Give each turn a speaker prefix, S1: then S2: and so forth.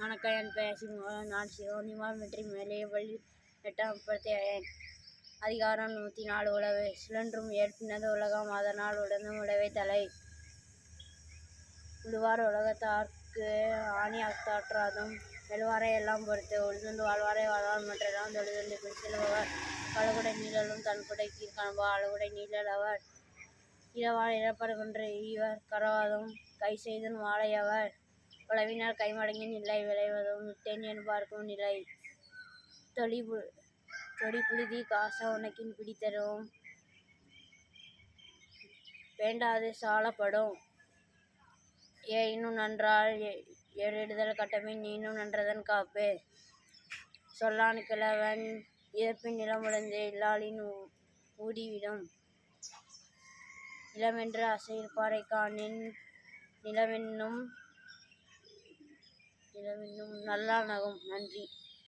S1: வணக்கம் என் பெயர் சிவமோகன் நான் சிவனிமா மெட்ரிக் மேலே பள்ளி எட்டாம் படித்தேன் அதிகாரம் நூற்றி நாலு. உழவு சுழன்றும் ஏற்பினது உலகம். அதனால் உடனும் உழவை தலை. உழுவார் உலகத்தார்க்கு ஆணியாற்றாதும் வெல்வாரை எல்லாம் பொறுத்து உழுதுண்டு வாழ்வாரை வாழ்வார். மற்றெல்லாம் தொழுதுண்டு பிடிச்செல்பவர் பலகுடை நீழலும் தன் குடைக்கு காண்பா அழகுடை நீழல் அவர். இரவால் இழப்படுகின்ற ஈவர் கரவாதும். கை செய்தும் வாழையவர் உழவினால் கைமடங்கி நிலை விளைவதும் விட்டேன் என்பார்க்கும் நிலை தொழி பு தொடி புழுதி உனக்கின் பிடித்தரும். வேண்டாது சாலப்படும். ஏயினும் நன்றால் எ- ஏறிடுதல் கட்டமின் நீனும் நன்றதன் காப்பு. சொல்லான் கிழவன் இறப்பின் நிலமுடைந்து இல்லாளின் ஊடிவிடும். நிலமென்று அசைப்பாறை காணின் நிலவென்னும் இதும் நல்லா நகும் நன்றி.